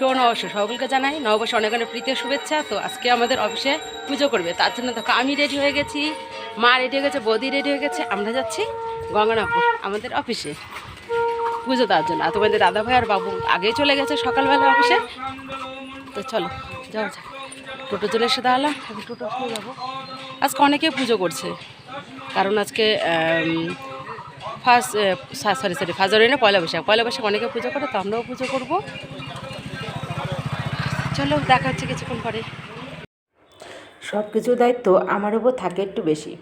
নববর্ষ সকলকে জানাই নববর্ষে অনেক অনেক প্রীতি শুভেচ্ছা। তো আজকে আমাদের অফিসে পুজো করবে। তার জন্য দেখো আমি রেডি হয়ে গেছি, মা রেডি হয়ে গেছে, বৌদি রেডি হয়ে গেছে। আমরা যাচ্ছি গঙ্গানাপুর আমাদের অফিসে পুজো দেওয়ার জন্য। আর তোমাদের দাদা ভাই আর বাবু আগেই চলে গেছে সকালবেলা অফিসে। তো চলো যাও যাক। টোটো চলে এসে দাঁড়ালাম। এখন টোটো চলে যাব। আজকে অনেকেই পুজো করছে। কারণ আজকে first sorry sorry first January না, পয়লা বৈশাখ। পয়লা বৈশাখ অনেকে পুজো করে, তো আমরাও পুজো করব। চলো দেখা হচ্ছে কিছুক্ষণ পরে। সব কিছু দায়িত্ব আমার উপর থাকে একটু বেশি।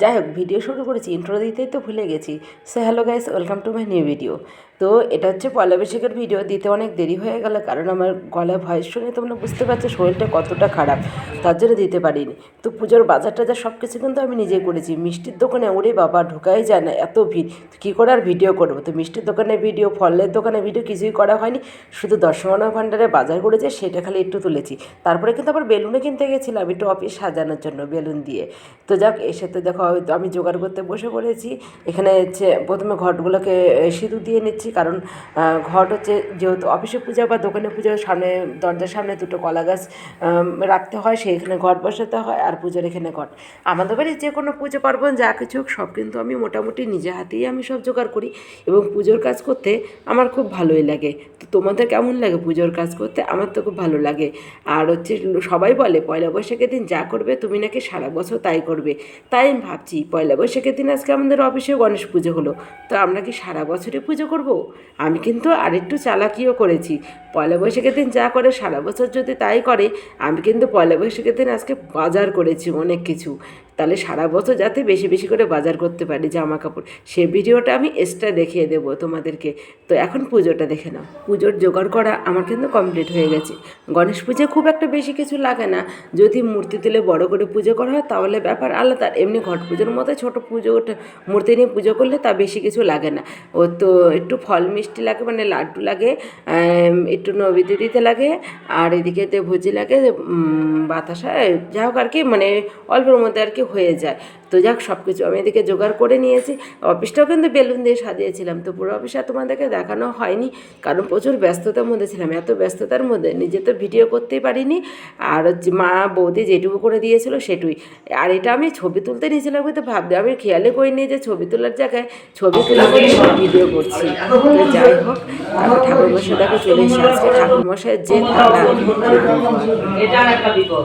যাই হোক ভিডিও শুরু করেছি ইন্ট্রো দিতেই তো ভুলে গেছি। So hello guys welcome to my new video তো, এটা হচ্ছে পয়লা বৈশাখের ভিডিও দিতে অনেক দেরি হয়ে গেল, কারণ আমার গলায় ভয়েস শুনে তোমরা বুঝতে পারছ শরীরটা কতটা খারাপ, তার জন্য দিতে পারিনি। তো, পুজোর বাজার টাজার সব কিছু কিন্তু আমি নিজেই করেছি। মিষ্টির দোকানে ওরে বাবা, ঢোকাই যায় না, এত ভিড়। কী করে আর ভিডিও করব? তো, মিষ্টির দোকানে ভিডিও ফলের দোকানে ভিডিও কিছুই করা হয়নি, শুধু দর্শনা ভাণ্ডারে বাজার করেছে সেটা খালি একটু তুলেছি। তারপরে কিন্তু আবার বেলুনও কিনতে গেছিলাম, একটু অফিস সাজানোর জন্য বেলুন দিয়ে। তো, যাক, এসে তো দেখো হয়তো আমি জোগাড় করতে বসে পড়েছি। এখানে হচ্ছে প্রথমে ঘটগুলোকে সিঁদুর দিয়ে নিচ্ছি। কারণ ঘট হচ্ছে যেহেতু অফিসে পূজা বা দোকানে পুজোর সামনে, দরজার সামনে দুটো কলা গাছ রাখতে হয়। সেইখানে ঘট বসাতে হয় আর পুজোর এখানে ঘট। আমাদের বাড়ির যে কোনো পুজো পার্বণ যা কিছু হোক, সব কিন্তু আমি মোটামুটি নিজে হাতেই আমি সব জোগাড় করি এবং পুজোর কাজ করতে আমার খুব ভালোই লাগে। তো তোমাদের কেমন লাগে পুজোর কাজ করতে? আমার তো খুব ভালো লাগে। আর হচ্ছে সবাই বলে পয়লা বৈশাখের দিন যা করবে তুমি নাকি সারা বছর তাই করবে। তাই আমি ভাবছি, পয়লা বৈশাখের দিন আজকে আমাদের অফিসে গণেশ পুজো হলো। তো আমরা কি সারা বছরই পুজো করব? আমি কিন্তু আরেকটু চালাকিও করেছি। পয়লা বৈশাখের দিন যা করে সারা বছর যদি তাই করে, আমি কিন্তু পয়লা বৈশাখের দিন আজকে বাজার করেছি অনেক কিছু। তাহলে সারা বছর যাতে বেশি বেশি করে বাজার করতে পারি জামা কাপড় সে ভিডিওটা আমি এক্সট্রা দেখিয়ে দেবো তোমাদেরকে। তো এখন পুজোটা দেখে নাও। পুজোর জোগাড় করা আমার কিন্তু কমপ্লিট হয়ে গেছে। গণেশ পুজোয় খুব একটা বেশি কিছু লাগে না। যদি মূর্তি তুলে বড় করে পুজো করা হয় তাহলে ব্যাপার আলাদা। এমনি ঘট পুজোর মতো ছোটো পুজো মূর্তি নিয়ে পুজো করলে তা বেশি কিছু লাগে না। ও তো একটু ফল মিষ্টি লাগে মানে লাড্ডু লাগে একটু নবীতি দিতে লাগে, আর এদিকে ভুজি লাগে বাতাসা যা হোক আর কি মানে অল্পের মধ্যে আর কি হয়ে যায়। তো যাক সব কিছু আমি এদিকে জোগাড় করে নিয়েছি। অফিসটাও কিন্তু বেলুন দিয়ে সাজিয়েছিলাম। তো পুরো অফিস তোমাদেরকে দেখানো হয়নি, কারণ প্রচুর ব্যস্ততার মধ্যে ছিলাম। এত ব্যস্ততার মধ্যে নিজে তো ভিডিও করতেই পারিনি। আর হচ্ছে মা, বৌদি যেটুকু করে দিয়েছিল সেটুই। আর এটা আমি ছবি তুলতে নিয়েছিলাম কিন্তু ভাবতে, আমি খেয়ালে করিনি যে ছবি তোলার জায়গায় ছবি তোলা করে ভিডিও করছি। যাই হোক তারপর ঠাকুর মশাই দেখো চলে এসে আজকে ঠাকুর মশাইয়ের যে এটা একটা বিপদ।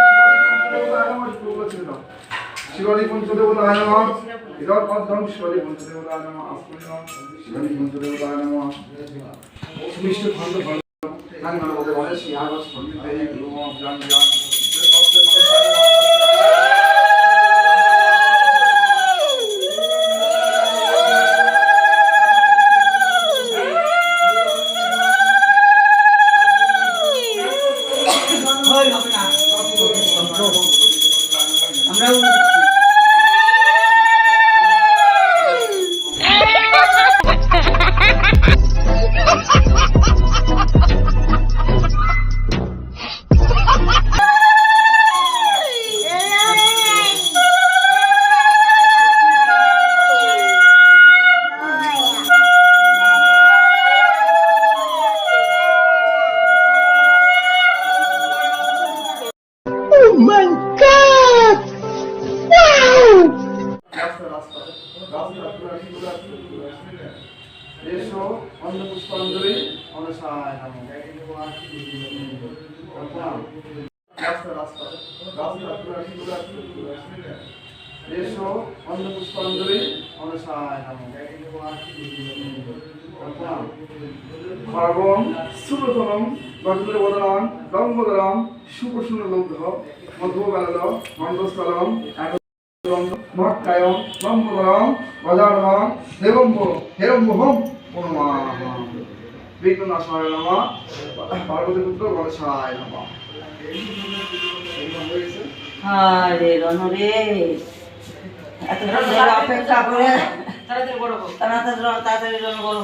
বুঝা দেয় হয়েছে আমার কাম শিবানী পঞ্চদেবতায় নমঃ। ইদৎ পদ্মং শিবানী পঞ্চদেবতায় নমঃ। আস্মরি নমঃ। শিবানী পঞ্চদেবতায় নমঃ। সুমিষ্ট খন্ড খন্ড নাম। নাম। বলে বলে রাস্তা রাস্তা রাস্তা এসো অন্য পুষ্পাঞ্জলি অনসায় নমঃ ভাগম সুপ্রথমম ভদ্র বদনাম গঙ্গোদরম সুপ্রসন্ন লব্ধ মধ্ববেলাল মণ্ডস্থলম মহাকায়ম ব্রহ্মবরম গজানন দেবম্ব হেরম্বহম পরমাহ বিঘ্ননাশায় নমঃ। পার্বতী পুত্র গণেশায় নমঃ। আরে রনরে এতক্ষণ ধরে অপেক্ষা করে তাড়াতাড়ি বড় হোক তাড়াতাড়ি তাড়াতাড়ি রন বলো